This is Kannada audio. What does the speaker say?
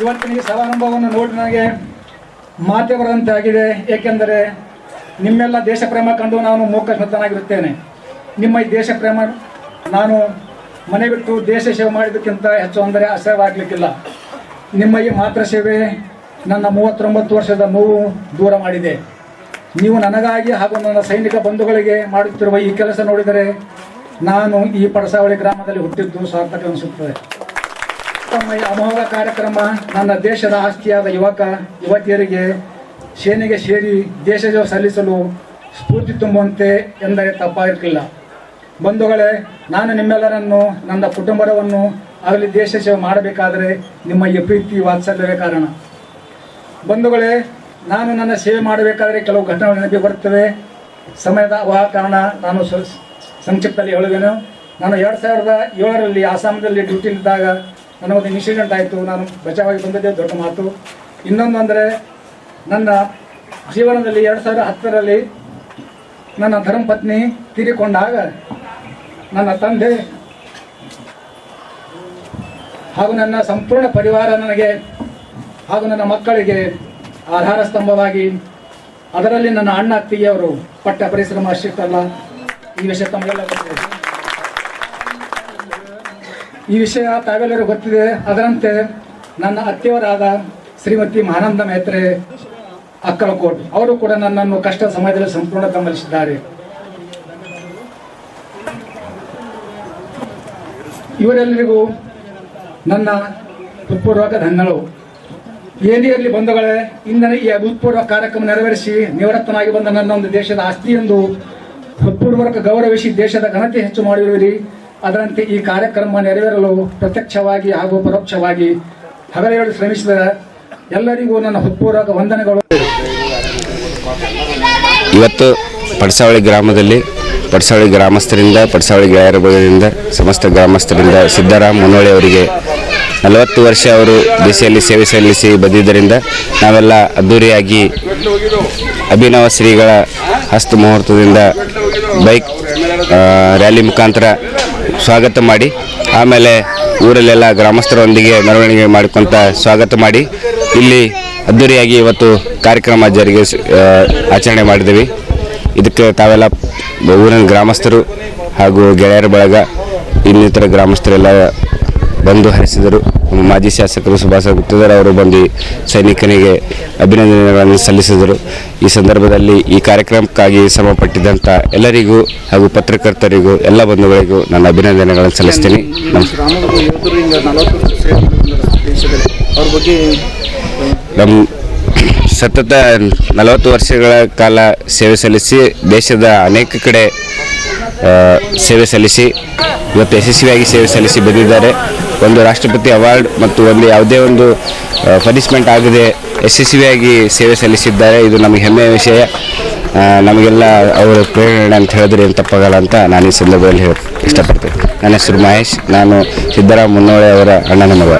ಇವತ್ತಿನ ಈ ಸಮಾರಂಭವನ್ನು ನೋಡಿ ನನಗೆ ಮಾತೆ ಬರದಂತೆ ಆಗಿದೆ ಏಕೆಂದರೆ ನಿಮ್ಮೆಲ್ಲ ದೇಶ ಪ್ರೇಮ ಕಂಡು ನಾನು ಮೂಕಸ್ಮತನಾಗಿರುತ್ತೇನೆ ನಿಮ್ಮ ಈ ದೇಶ ಪ್ರೇಮ ನಾನು ಮನೆ ಬಿಟ್ಟು ದೇಶ ಸೇವೆ ಮಾಡಿದ್ದಕ್ಕಿಂತ ಹೆಚ್ಚು ಅಂದರೆ ಅಸಹ್ಯವಾಗಲಿಕ್ಕಿಲ್ಲ. ನಿಮ್ಮ ಈ ಮಾತೃ ಸೇವೆ ನನ್ನ ಮೂವತ್ತೊಂಬತ್ತು ವರ್ಷದ ನೋವು ದೂರ ಮಾಡಿದೆ. ನೀವು ನನಗಾಗಿ ಹಾಗೂ ನನ್ನ ಸೈನಿಕ ಬಂಧುಗಳಿಗೆ ಮಾಡುತ್ತಿರುವ ಈ ಕೆಲಸ ನೋಡಿದರೆ ನಾನು ಈ ಪಡಸಾವಳಿ ಗ್ರಾಮದಲ್ಲಿ ಹುಟ್ಟಿದ್ದು ಸಾರ್ಥಕ ಅನಿಸುತ್ತದೆ. ತಮ್ಮ ಈ ಅಮೋಘ ಕಾರ್ಯಕ್ರಮ ನನ್ನ ದೇಶದ ಆಸ್ತಿಯಾದ ಯುವಕ, ಯುವತಿಯರಿಗೆ ಸೇನೆಗೆ ಸೇರಿ ದೇಶ ಸಲ್ಲಿಸಲು ಸ್ಫೂರ್ತಿ ತುಂಬುವಂತೆ ಎಂದರೆ ತಪ್ಪಾಗಿರಲಿಲ್ಲ. ಬಂಧುಗಳೇ, ನಾನು ನಿಮ್ಮೆಲ್ಲರನ್ನು, ನನ್ನ ಕುಟುಂಬವನ್ನು ಆಗಲಿ ದೇಶ ಸೇವೆ ಮಾಡಬೇಕಾದರೆ ನಿಮ್ಮ ಈ ಪ್ರೀತಿ ವಾತ್ಸಲ್ಯವೇ ಕಾರಣ. ಬಂಧುಗಳೇ, ನಾನು ನನ್ನ ಸೇವೆ ಮಾಡಬೇಕಾದರೆ ಕೆಲವು ಘಟನೆಗಳು ನೆನಪಿಗೆ ಬರುತ್ತವೆ. ಸಮಯದ ಅಭಾವ ಕಾರಣ ನಾನು ಸಂಕ್ಷಿಪ್ತದಲ್ಲಿ ಹೇಳುವೆನು. ನಾನು ಎರಡು ಸಾವಿರದ ಏಳರಲ್ಲಿ ಆಸಾಮದಲ್ಲಿ ಡ್ಯೂಟಿಲಿದ್ದಾಗ ನನಗೊಂದು ಇನ್ಸಿಡೆಂಟ್ ಆಯಿತು ನಾನು ಬಚಾವಾಗಿ ಬಂದದ್ದೇ ದೊಡ್ಡ ಮಾತು. ಇನ್ನೊಂದು ಅಂದರೆ ನನ್ನ ಜೀವನದಲ್ಲಿ ಎರಡು ಸಾವಿರದ ಹತ್ತರಲ್ಲಿ ನನ್ನ ಧರ್ಮಪತ್ನಿ ತೀರಿಕೊಂಡಾಗ ನನ್ನ ತಂದೆ ಹಾಗೂ ನನ್ನ ಸಂಪೂರ್ಣ ಪರಿವಾರ ನನಗೆ ಹಾಗೂ ನನ್ನ ಮಕ್ಕಳಿಗೆ ಆಧಾರ ಸ್ತಂಭವಾಗಿ ಅದರಲ್ಲಿ ನನ್ನ ಅಣ್ಣ ಅತ್ತಿಗೆಯವರು ಪಟ್ಟ ಪರಿಶ್ರಮ ಅಷ್ಟಿಷ್ಟಲ್ಲ ಈ ವಿಷಯ ತಮಗೆಲ್ಲ ಈ ವಿಷಯ ತಾವೆಲ್ಲರೂ ಗೊತ್ತಿದೆ. ಅದರಂತೆ ನನ್ನ ಅತ್ತೆಯವರಾದ ಶ್ರೀಮತಿ ಮಹಾನಂದ ಮೇತ್ರೆ ಅಕ್ಕಲಕೋಟ್, ಅವರು ಕೂಡ ನನ್ನನ್ನು ಕಷ್ಟ ಸಮಯದಲ್ಲಿ ಸಂಪೂರ್ಣ ಬೆಂಬಲಿಸಿದ್ದಾರೆ. ಇವರೆಲ್ಲರಿಗೂ ನನ್ನ ಹೃತ್ಪೂರ್ವಕ ಧನ್ಯಗಳು. ಏನೇ ಇರಲಿ ಬಂಧುಗಳೇ, ಇಂದಿನ ಈ ಅಭೂತಪೂರ್ವ ಕಾರ್ಯಕ್ರಮ ನೆರವೇರಿಸಿ ನಿವೃತ್ತನಾಗಿ ಬಂದ ನನ್ನ ಒಂದು ದೇಶದ ಆಸ್ತಿ ಎಂದು ಹೃತ್ಪೂರ್ವಕ ಗೌರವಿಸಿ ದೇಶದ ಘನತೆ ಹೆಚ್ಚು ಮಾಡಿರುವಿರಿ ಅದರಂತೆ ಈ ಕಾರ್ಯಕ್ರಮ ನೆರವೇರಲು ಪ್ರತ್ಯಕ್ಷವಾಗಿ ಹಾಗೂ ಪರೋಕ್ಷವಾಗಿ ಹಗಲೇಳು ಶ್ರಮಿಸಿದ ಎಲ್ಲರಿಗೂ ನನ್ನ ಹೃತ್ಪೂರ್ವಕ ವಂದನೆಗಳು. ಇವತ್ತು ಪಡಸಾವಳಿ ಗ್ರಾಮದಲ್ಲಿ, ಪಡಸಾವಳಿ ಗ್ರಾಮಸ್ಥರಿಂದ, ಪಡಸಾವಳಿ ಗೆಳೆಯರ ಸಮಸ್ತ ಗ್ರಾಮಸ್ಥರಿಂದ ಸಿದ್ದರಾಮ್ ಮುನ್ನೋಳಿ ಅವರಿಗೆ ನಲವತ್ತು ವರ್ಷ ಅವರು ದೇಶದಲ್ಲಿ ಸೇವೆ ಸಲ್ಲಿಸಿ ಬಂದಿದ್ದರಿಂದ ನಾವೆಲ್ಲ ಅದ್ದೂರಿಯಾಗಿ ಅಭಿನವ ಶ್ರೀಗಳ ಹಸ್ತ ಮುಹೂರ್ತದಿಂದ ಬೈಕ್ ರ್ಯಾಲಿ ಮುಖಾಂತರ ಸ್ವಾಗತ ಮಾಡಿ, ಆಮೇಲೆ ಊರಲ್ಲೆಲ್ಲ ಗ್ರಾಮಸ್ಥರೊಂದಿಗೆ ಮೆರವಣಿಗೆ ಮಾಡಿಕೊಂತ ಸ್ವಾಗತ ಮಾಡಿ, ಇಲ್ಲಿ ಅದ್ದೂರಿಯಾಗಿ ಇವತ್ತು ಕಾರ್ಯಕ್ರಮ ಜರುಗಿ ಆಚರಣೆ ಮಾಡಿದ್ವಿ. ಇದಕ್ಕೆ ತಾವೆಲ್ಲ ಊರಿನ ಗ್ರಾಮಸ್ಥರು ಹಾಗೂ ಗೆಳೆಯರ ಬಳಗ, ಇನ್ನಿತರ ಗ್ರಾಮಸ್ಥರೆಲ್ಲ ಬಂದು ಹರಿಸಿದರು. ಮಾಜಿ ಶಾಸಕರು ಸುಭಾಷ ಗುಪ್ತದರ್ ಅವರು ಬಂದು ಸೈನಿಕನಿಗೆ ಅಭಿನಂದನೆಗಳನ್ನು ಸಲ್ಲಿಸಿದರು. ಈ ಸಂದರ್ಭದಲ್ಲಿ ಈ ಕಾರ್ಯಕ್ರಮಕ್ಕಾಗಿ ಶ್ರಮಪಟ್ಟಿದ್ದಂಥ ಎಲ್ಲರಿಗೂ ಹಾಗೂ ಪತ್ರಕರ್ತರಿಗೂ, ಎಲ್ಲ ಬಂಧುಗಳಿಗೂ ನನ್ನ ಅಭಿನಂದನೆಗಳನ್ನು ಸಲ್ಲಿಸ್ತೀನಿ. ನಮ್ಮ ಸತತ ನಲವತ್ತು ವರ್ಷಗಳ ಕಾಲ ಸೇವೆ ಸಲ್ಲಿಸಿ, ದೇಶದ ಅನೇಕ ಕಡೆ ಸೇವೆ ಸಲ್ಲಿಸಿ, ಇವತ್ತು ಯಶಸ್ವಿಯಾಗಿ ಸೇವೆ ಸಲ್ಲಿಸಿ ಬಂದಿದ್ದಾರೆ. ಒಂದು ರಾಷ್ಟ್ರಪತಿ ಅವಾರ್ಡ್ ಮತ್ತು ಒಂದು ಯಾವುದೇ ಒಂದು ಪನಿಷ್ಮೆಂಟ್ ಆಗದೆ ಯಶಸ್ವಿಯಾಗಿ ಸೇವೆ ಸಲ್ಲಿಸಿದ್ದಾರೆ. ಇದು ನಮಗೆ ಹೆಮ್ಮೆಯ ವಿಷಯ. ನಮಗೆಲ್ಲ ಅವರ ಪ್ರೇರಣೆ ಅಂತ ಹೇಳಿದ್ರೆ ಏನು ತಪ್ಪಾಗಲ್ಲ ಅಂತ ನಾನು ಈ ಸಂದರ್ಭದಲ್ಲಿ ಹೇಳಕ್ಕೆ ಇಷ್ಟಪಡ್ತೇನೆ. ನನ್ನ ಹೆಸರು ಮಹೇಶ್. ನಾನು ಸಿದ್ದರಾಮ ಮುನ್ನೋಳೆ ಅವರ ಅಣ್ಣನ ಮಗ.